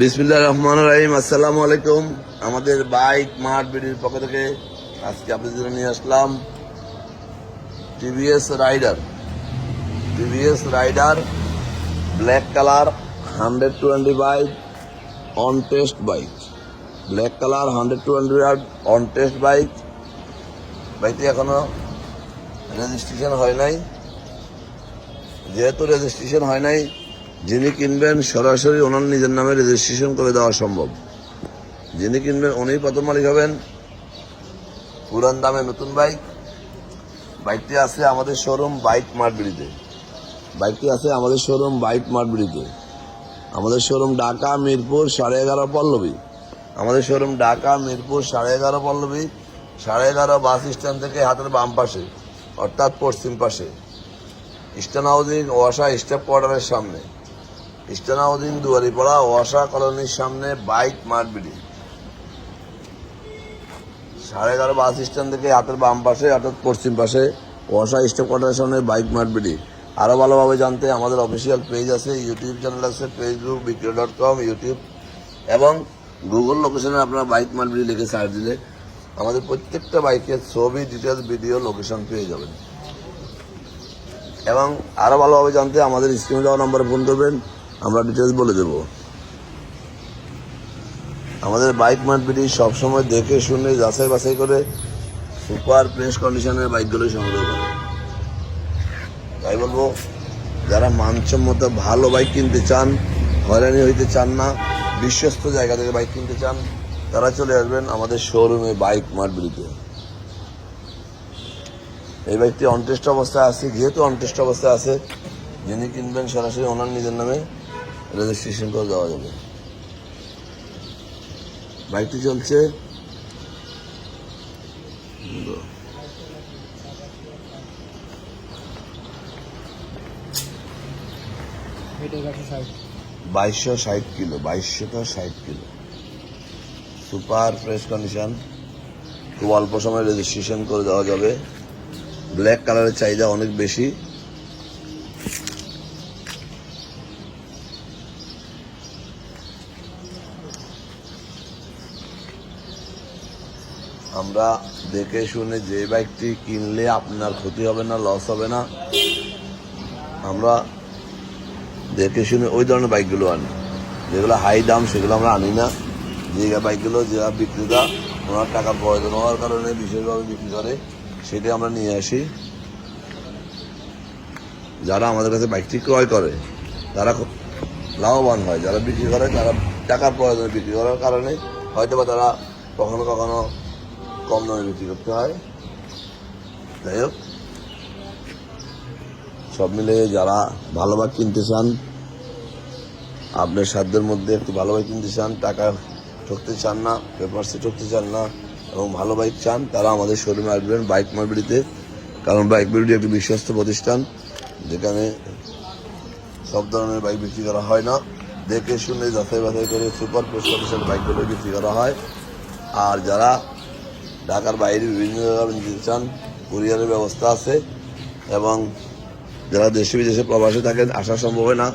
বিসমিল্লাহ রহমান রাহিম, আসসালামু আলাইকুম। আমাদের বাইক মাঠ বিডির পক্ষ থেকে আজকে আপনাদের জন্য নিয়ে আসলাম TVS Raider. TVS Raider, black colour hundred twenty bike on test bike. Black colour hundred twenty on test bike. বাইকটি এখনও রেজিস্ট্রেশন হয় নাই। যেহেতু রেজিস্ট্রেশন হয় নাই, যিনি কিনবেন সরাসরি ওনার নিজের নামে রেজিস্ট্রেশন করে দেওয়া সম্ভব। যিনি কিনবেন উনি প্রথম মালিক হবেন। পুরান দামে নতুন বাইক। বাইকটি আছে আমাদের শোরুম বাইক মার্টবিড়িতে বাইকটি আছে আমাদের শোরুম বাইক মার্টবিড়িতে আমাদের শোরুম ঢাকা, মিরপুর, সাড়ে এগারো পল্লবী। আমাদের শোরুম ঢাকা, মিরপুর, সাড়ে এগারো পল্লবী। সাড়ে এগারো বাস স্ট্যান্ড থেকে হাতের বাম পাশে, অর্থাৎ পশ্চিম পাশে। ইস্টার্ন ওয়াসা স্টেপ কোয়ার্টারের সামনে। ইস্টার্ন দুয়ারিপাড়া ওয়াসা কলোনির সামনে বাইক মারবিডি সাড়ে এগারো বাস স্ট্যান্ড থেকে হাতের বাম পাশে, অর্থাৎ পশ্চিম পাশে ওয়াসা স্টেপ কোয়ার্টারের সামনে বাইক মারবিডি আরও ভালোভাবে জানতে আমাদের অফিসিয়াল পেজ আছে, ইউটিউব চ্যানেল আছে, ফেসবুক বিক্রি ডট কম, ইউটিউব এবং গুগল লোকেশনে আপনারা বাইক মারবিডি লিখে সার্চ দিলে আমাদের প্রত্যেকটা বাইকের ছবি ডিটেলস ভিডিও, লোকেশন পেয়ে যাবেন। এবং আরও ভালোভাবে জানতে আমাদের স্ক্রিনে দেওয়া নম্বরে ফোন করবেন, আমরা ডিটেলস বলে দেব। আমাদের বাইক মার্কেটটি সবসময় দেখে, শুনে, যাচাই বাছাই করে সুপার ফ্রেশ কন্ডিশনের বাইকগুলো সংগ্রহ করে। তাই বলব, যারা মানসম্মত ভালো বাইক কিনতে চান, হয়রানি হইতে চান না, বিশ্বস্ত জায়গা থেকে বাইক কিনতে চান, তারা চলে আসবেন আমাদের শোরুমে বাইক মার্কেটে এই বাইকটি অনটেস্ট অবস্থায় আছে, যেহেতু অনটেস্ট অবস্থায় আছে, যিনি কিনবেন সরাসরি ওনার নিজের নামে রেজিস্ট্রেশন করে দেওয়া যাবে। বাইকটি চলছে। বাইশশো ষাট কিলো, বাইশশো ষাট কিলো। Super fresh condition. খুব অল্প সময় রেজিস্ট্রেশন করে দেওয়া যাবে। ব্ল্যাক কালারের চাহিদা অনেক বেশি। আমরা দেখে শুনে যে বাইকটি কিনলে আপনার ক্ষতি হবে না লস হবে না। আমরা দেখে শুনে ওই ধরনের বাইকগুলো আনি। যেগুলো হাই দাম, সেগুলো আমরা আনি না। যে বাইকগুলো যে বিক্রেতা, ওনার টাকার প্রয়োজন হওয়ার কারণে বিশেষভাবে বিক্রি করে। সেটা আমরা নিয়ে আসি। যারা আমাদের কাছে বাইকটি ক্রয় করে, তারা লাভবান হয়। যারা বিক্রি করে, তারা টাকার প্রয়োজনে বিক্রি করার কারণে হয়তো বা তারা কখনো কখনো কম দামে বিক্রি করতে হয়। যাই হোক, সব মিলে যারা ভালো কিনতে চান, আপনার সাধ্যের মধ্যে একটু ভালো কিনতে চান, টাকা ঠকতে চান না পেপারসে ঠকতে চান না এবং ভালো বাইক চান তারা আমাদের শোরুমে আসবেন বাইক মার্বিডিতে কারণ বাইক মার্বিডি একটি বিশ্বস্ত প্রতিষ্ঠান, যেখানে সব ধরনের বাইক বিক্রি করা হয় না। দেখে শুনে যাচাই বাছাই করে সুপার প্রেসিডেন্সিয়াল বাইকগুলো বিক্রি করা হয়। আর যারা ঢাকার বাইরে বিভিন্ন জায়গায় নিতে চান কুরিয়ারের ব্যবস্থা আছে এবং যারা দেশে বিদেশে প্রবাসে থাকেন, আসা সম্ভব হয় না।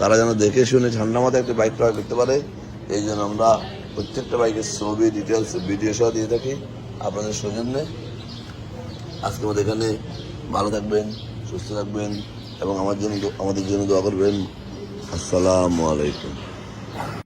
তারা যেন দেখে শুনে ঠান্ডা মাথায় একটা বাইক ক্রয় করতে পারে। এই জন্য আমরা প্রত্যেকটা বাইকের ছবি ডিটেলস ভিডিও সহ দিয়ে থাকি আপনাদের সৌজন্যে। আজকে আমাদের এখানে ভালো থাকবেন, সুস্থ থাকবেন এবং আমার জন্য আমাদের জন্য দোয়া করবেন। আসসালামু আলাইকুম।